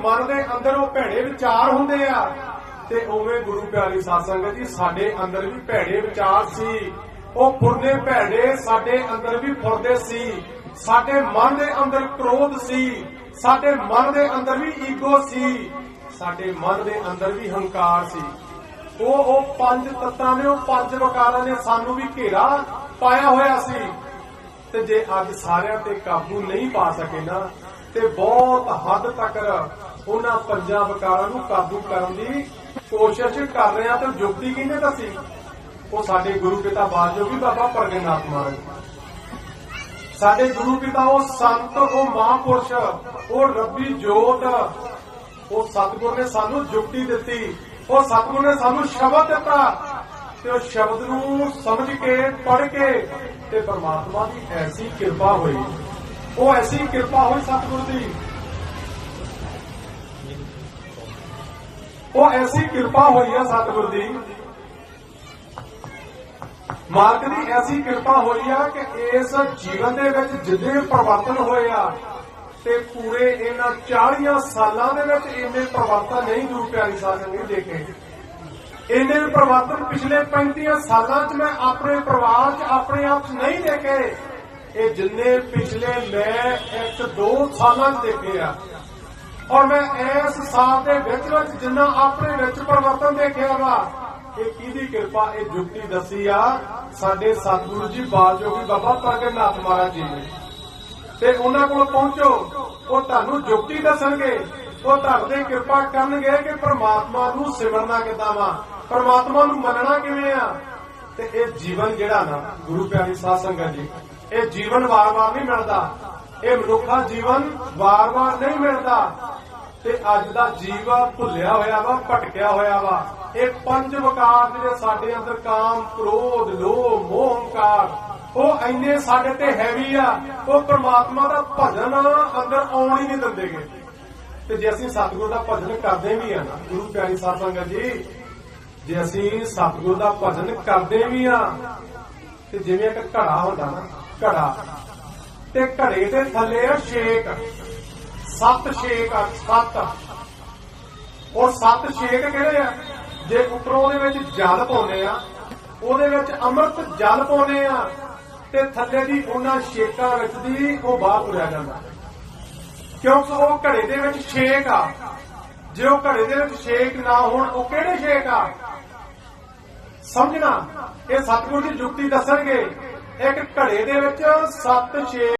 ਮਨ ਦੇ ਅੰਦਰ ਉਹ ਭੈੜੇ ਵਿਚਾਰ ਹੁੰਦੇ ਆ। ਤੇ ਉਵੇਂ ਗੁਰੂ ਪਿਆਰੀ ਸਾਧ ਸੰਗਤ ਜੀ, ਸਾਡੇ ਅੰਦਰ ਵੀ ਭੈੜੇ ਵਿਚਾਰ ਸੀ। ਉਹ ਫੁਰਨੇ ਭੈੜੇ, ਸਾਡੇ ਅੰਦਰ ਵੀ ਫੁਰਦੇ ਸੀ। ਸਾਡੇ ਮਨ ਦੇ ਅੰਦਰ ਕ੍ਰੋਧ ਸੀ। ਸਾਡੇ ਮਨ ਦੇ ਅੰਦਰ ਵੀ ਈਗੋ ਸੀ। ਸਾਡੇ ਮਨ ਦੇ ਅੰਦਰ ਵੀ ਹੰਕਾਰ ਸੀ। ਉਹ ਉਹ ਪੰਜ ਤੱਤਾਂ ਨੇ, ਉਹ ਪੰਜ ਵਕਾਰਾਂ ਨੇ ਸਾਨੂੰ ਵੀ ਘੇਰਾ ਪਾਇਆ ਹੋਇਆ ਸੀ। ਤੇ ਜੇ ਅੱਜ ਸਾਰਿਆਂ ਤੇ ਕਾਬੂ ਨਹੀਂ ਪਾ ਸਕੇ ਨਾ, ਤੇ ਬਹੁਤ ਹੱਦ ਤੱਕ ਉਹਨਾਂ ਪੰਜਾਂ ਵਕਾਰਾਂ ਨੂੰ ਕਾਬੂ ਕਰਨ ਦੀ ਕੋਸ਼ਿਸ਼ ਕਰ ਰਹੇ ਆ ਤੇ ਜੁਗਤੀ ਕਿਹਨੇ ਦੱਸੀ ਉਹ ਸਾਡੇ ਗੁਰੂ ਪਿਤਾ ਬਾਜੋਗੀ ਬਾਬਾ ਪ੍ਰਗਟਨਾਥ ਮਹਾਰਾਜ। ਸਾਡੇ ਗੁਰੂ ਪਿਤਾ, ਉਹ ਸੰਤ, ਉਹ ਮਹਾਂਪੁਰਸ਼, ਉਹ ਰੱਬੀ ਜੋਤ, ਉਹ ਸਤਿਗੁਰ ਨੇ ਸਾਨੂੰ ਜੁਗਤੀ ਦਿੱਤੀ। ਉਹ ਸਤਿਗੁਰ ਨੇ ਸਾਨੂੰ ਸ਼ਬਦ ਦਿੱਤਾ ਤੇ ਉਹ ਸ਼ਬਦ ਨੂੰ ਸਮਝ ਕੇ, ਪੜ੍ਹ ਕੇ ਤੇ ਪਰਮਾਤਮਾ ਦੀ ਐਸੀ ਕਿਰਪਾ ਹੋਈ। ਉਹ ਐਸੀ ਕਿਰਪਾ ਹੋਈ ਸਤਿਗੁਰ ਦੀ ਉਹ ਐਸੀ ਕਿਰਪਾ ਹੋਈ ਆ ਸਤਿਗੁਰ ਦੀ। ਮਾਲਕ ਦੀ ਐਸੀ ਕਿਰਪਾ ਹੋਈ ਆ ਕਿ ਇਸ ਜੀਵਨ ਦੇ ਵਿੱਚ ਜਿੰਨੇ ਪਰਿਵਰਤਨ ਹੋਏ ਆ ਤੇ ਪੂਰੇ ਇਹਨਾਂ 40 ਸਾਲਾਂ ਦੇ ਵਿੱਚ ਇੰਨੇ ਪਰਿਵਰਤਨ ਨਹੀਂ ਗੁਰੂ ਪਿਆਰੀ ਸਾਹਿਬ ਨੇ ਦੇਖੇ। ਇੰਨੇ ਪਰਿਵਰਤਨ ਪਿਛਲੇ 35 ਸਾਲਾਂ 'ਚ ਮੈਂ ਆਪਣੇ ਪਰਿਵਾਰ 'ਚ ਆਪਣੇ ਆਪ 'ਚ ਨਹੀਂ ਦੇਖੇ। ਇਹ ਜਿੰਨੇ ਪਿਛਲੇ ਮੈਂ ਇੱਕ ਦੋ ਸਾਲਾਂ 'ਚ ਦੇਖੇ ਆ। ਔਰ ਮੈਂ ਇਸ ਸਾਲ ਦੇ ਵਿੱਚ ਵਿੱਚ ਜਿੰਨਾ ਆਪਣੇ ਵਿੱਚ ਪਰਿਵਰਤਨ ਦੇਖਿਆ ਵਾ, ਇਹ ਕਿਹਦੀ ਕਿਰਪਾ, ਇਹ ਜੁਗਤੀ ਦੱਸੀ ਆ, ਸਾਡੇ ਸਤਿਗੁਰੂ ਜੀ ਬਾਲਜੋਗੀ ਬਾਬਾ ਪ੍ਰਗਟਨਾਥ ਮਹਾਰਾਜ ਜੀ ਨੇ। ਤੇ ਉਹਨਾਂ ਕੋਲ ਪਹੁੰਚੋ, ਉਹ ਤੁਹਾਨੂੰ ਜੁਗਤੀ ਦੱਸਣਗੇ, ਉਹ ਤੁਹਾਡੇ ਕਿਰਪਾ ਕਰਨਗੇ ਕਿ ਪ੍ਰਮਾਤਮਾ ਨੂੰ ਸਿਮਰਨਾ ਕਿੱਦਾਂ ਵਾ, ਪ੍ਰਮਾਤਮਾ ਨੂੰ ਮੰਨਣਾ ਕਿਵੇਂ ਆ। ਤੇ ਇਹ ਜੀਵਨ ਜਿਹੜਾ ਨਾ, ਗੁਰੂ ਪਿਆਰੀ ਸਾਧ ਸੰਗਤ ਜੀ, ਇਹ ਜੀਵਨ ਵਾਰ-ਵਾਰ ਨਹੀਂ ਮਿਲਦਾ। ਇਹ ਮਨੁੱਖਾ ਜੀਵਨ ਵਾਰ-ਵਾਰ ਨਹੀਂ ਮਿਲਦਾ। ਤੇ ਅੱਜ ਦਾ ਜੀਵ ਭੁੱਲਿਆ ਹੋਇਆ ਵਾ, ਭਟਕਿਆ ਹੋਇਆ ਵਾ। ਇਹ ਪੰਜ ਵਕਾਰ ਜਿਹੜੇ ਸਾਡੇ ਅੰਦਰ ਕਾਮ, ਕ੍ਰੋਧ, ਲੋਭ, ਮੋਹ, ਹੰਕਾਰ, ਉਹ ਇੰਨੇ ਸਾਡੇ ਤੇ ਹੈਵੀ ਆ, ਉਹ ਪ੍ਰਮਾਤਮਾ ਦਾ ਭਜਨ ਅੰਦਰ ਆਉਣ ਹੀ ਨਹੀਂ ਦਿੰਦੇਗੇ ਤੇ ਜੇ ਅਸੀਂ ਸਤਿਗੁਰ ਦਾ ਭਜਨ ਕਰਦੇ ਵੀ ਆ ਨਾ, ਗੁਰੂ ਪਿਆਰੀ ਸਾਧ ਸੰਗਤ ਜੀ, ਜੇ ਅਸੀਂ ਸਤਿਗੁਰ ਦਾ ਭਜਨ ਕਰਦੇ ਵੀ ਆ, ਤੇ ਜਿਵੇਂ ਇੱਕ ਘੜਾ ਹੁੰਦਾ ਨਾ, ਘੜਾ ਤੇ ਘੜੇ ਦੇ ਥੱਲੇ ਆ ਛੇਕ। ਸੱਤ ਛੇਕ ਆ, ਸੱਤ। ਔਰ ਸੱਤ ਛੇਕ ਕਿਹੜੇ ਆ? ਜੇ ਉੱਪਰੋਂ ਉਹਦੇ ਵਿੱਚ ਜਲ ਪਾਉਂਦੇ ਆ, ਉਹਦੇ ਵਿੱਚ ਅੰਮ੍ਰਿਤ ਜਲ ਪਾਉਂਦੇ ਆ, ਤੇ ਥੱਲੇ ਦੀ ਉਹਨਾਂ ਛੇਕਾਂ ਵਿੱਚ ਦੀ ਉਹ ਬਾਹਰ ਤੁਰਿਆ ਜਾਂਦਾ। ਕਿਉਂਕਿ ਉਹ ਘੜੇ ਦੇ ਵਿੱਚ ਛੇਕ ਆ। ਜੇ ਉਹ ਘੜੇ ਦੇ ਵਿੱਚ ਛੇਕ ਨਾ ਹੋਣ, ਉਹ ਕਿਹੜੇ ਛੇਕ ਆ? ਸਮਝਣਾ? ਇਹ ਸਤਿਗੁਰੂ ਦੀ ਜੁਗਤੀ ਦੱਸਣਗੇ। ਇੱਕ ਘੜੇ ਦੇ ਵਿੱਚ ਸੱਤ ਛੇਕ